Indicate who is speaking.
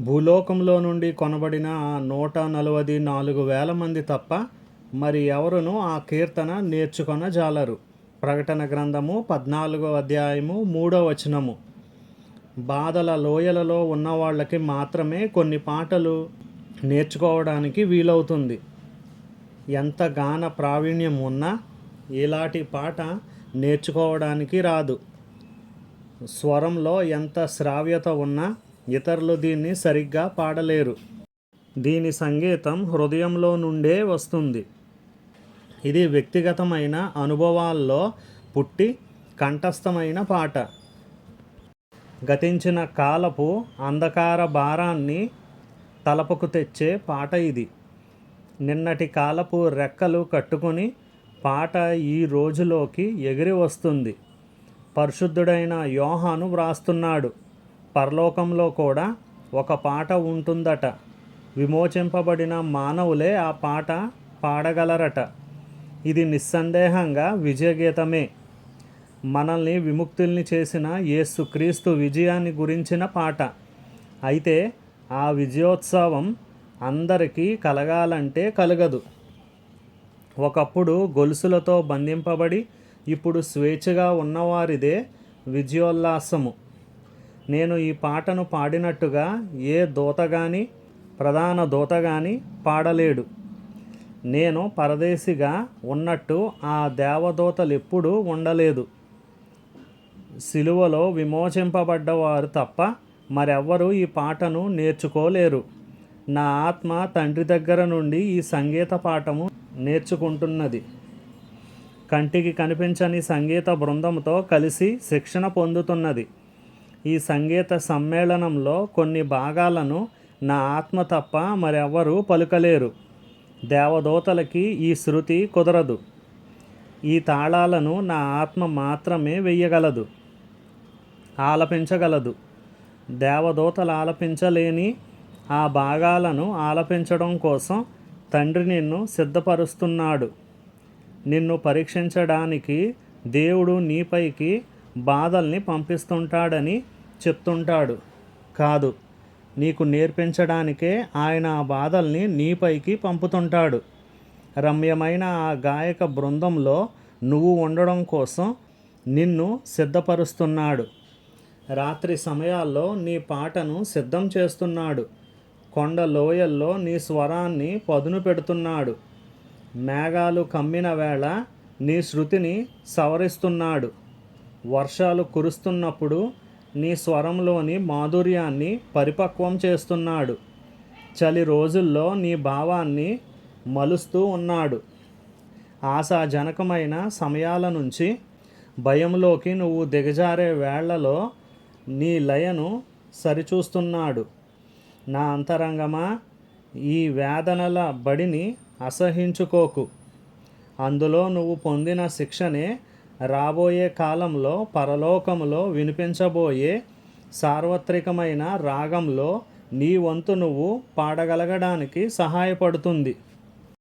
Speaker 1: భూలోకంలో నుండి కొనబడిన నూట నలభై నాలుగు వేల మంది తప్ప మరి ఎవరును ఆ కీర్తన నేర్చుకొన జాలరు. ప్రకటన గ్రంథము పద్నాలుగో అధ్యాయము మూడో వచనము. బాధల లోయలలో ఉన్న వాళ్ళకి మాత్రమే కొన్ని పాటలు నేర్చుకోవడానికి వీలవుతుంది. ఎంత గాన ప్రావీణ్యం ఉన్నా ఇలాంటి పాట నేర్చుకోవడానికి రాదు. స్వరంలో ఎంత శ్రావ్యత ఉన్నా ఇతరులు దీన్ని సరిగ్గా పాడలేరు. దీని సంగీతం హృదయంలో నుండే వస్తుంది. ఇది వ్యక్తిగతమైన అనుభవాల్లో పుట్టి కంఠస్థమైన పాట. గతించిన కాలపు అంధకార భారాన్ని తలపుకు తెచ్చే పాట ఇది. నిన్నటి కాలపు రెక్కలు కట్టుకొని పాట ఈ రోజులోకి ఎగిరి వస్తుంది. పరిశుద్ధుడైన యోహాను వ్రాస్తున్నాడు. పరలోకంలో కూడా ఒక పాట ఉంటుందట. విమోచింపబడిన మానవులే ఆ పాట పాడగలరట. ఇది నిస్సందేహంగా విజయగీతమే. మనల్ని విముక్తుల్ని చేసిన యేసుక్రీస్తు విజయాన్ని గురించిన పాట. అయితే ఆ విజయోత్సవం అందరికీ కలగాలంటే కలగదు. ఒకప్పుడు గొలుసులతో బంధింపబడి ఇప్పుడు స్వేచ్ఛగా ఉన్నవారిదే విజయోల్లాసము. నేను ఈ పాటను పాడినట్టుగా ఏ దూత కానీ ప్రధాన దూత కానీ పాడలేడు. నేను పరదేశిగా ఉన్నట్టు ఆ దేవదూతలు ఎప్పుడూ ఉండలేదు. సిలువలో విమోచింపబడ్డవారు తప్ప మరెవ్వరూ ఈ పాటను నేర్చుకోలేరు. నా ఆత్మ తండ్రి దగ్గర నుండి ఈ సంగీత పాఠము నేర్చుకుంటున్నది. కంటికి కనిపించని సంగీత బృందంతో కలిసి శిక్షణ పొందుతున్నది. ఈ సంగీత సమ్మేళనంలో కొన్ని భాగాలను నా ఆత్మ తప్ప మరెవ్వరూ పలుకలేరు. దేవదూతలకి ఈ శృతి కుదరదు. ఈ తాళాలను నా ఆత్మ మాత్రమే వెయ్యగలదు. ఆలపించగలదు. దేవదూతలు ఆలపించలేని ఆ భాగాలను ఆలపించడం కోసం తండ్రి నిన్ను సిద్ధపరుస్తున్నాడు. నిన్ను పరీక్షించడానికి దేవుడు నీపైకి బాధల్ని పంపిస్తుంటాడని చెప్తుంటాడు. కాదు నీకు నేర్పించడానికే ఆయన ఆ బాధల్ని నీపైకి పంపుతుంటాడు. రమ్యమైన ఆ గాయక బృందంలో నువ్వు ఉండడం కోసం నిన్ను సిద్ధపరుస్తున్నాడు. రాత్రి సమయాల్లో నీ పాటను సిద్ధం చేస్తున్నాడు. కొండ లోయల్లో నీ స్వరాన్ని పదును పెడుతున్నాడు. మేఘాలు కమ్మిన వేళ నీ శృతిని సవరిస్తున్నాడు. వర్షాలు కురుస్తున్నప్పుడు నీ స్వరంలోని మాధుర్యాన్ని పరిపక్వం చేస్తున్నాడు. చలి రోజుల్లో నీ భావాన్ని మలుస్తూ ఉన్నాడు. ఆశాజనకమైన సమయాల నుంచి భయంలోకి నువ్వు దిగజారే వేళ్ళలో నీ లయను సరిచూస్తున్నాడు. నా అంతరంగమా? ఈ వేదనల బడిని అసహించుకోకు. అందులో నువ్వు పొందిన శిక్షనే రాబోయే కాలంలో పరలోకములో వినిపించబోయే సార్వత్రికమైన రాగంలో నీ వంతు నువ్వు పాడగలగడానికి సహాయపడుతుంది.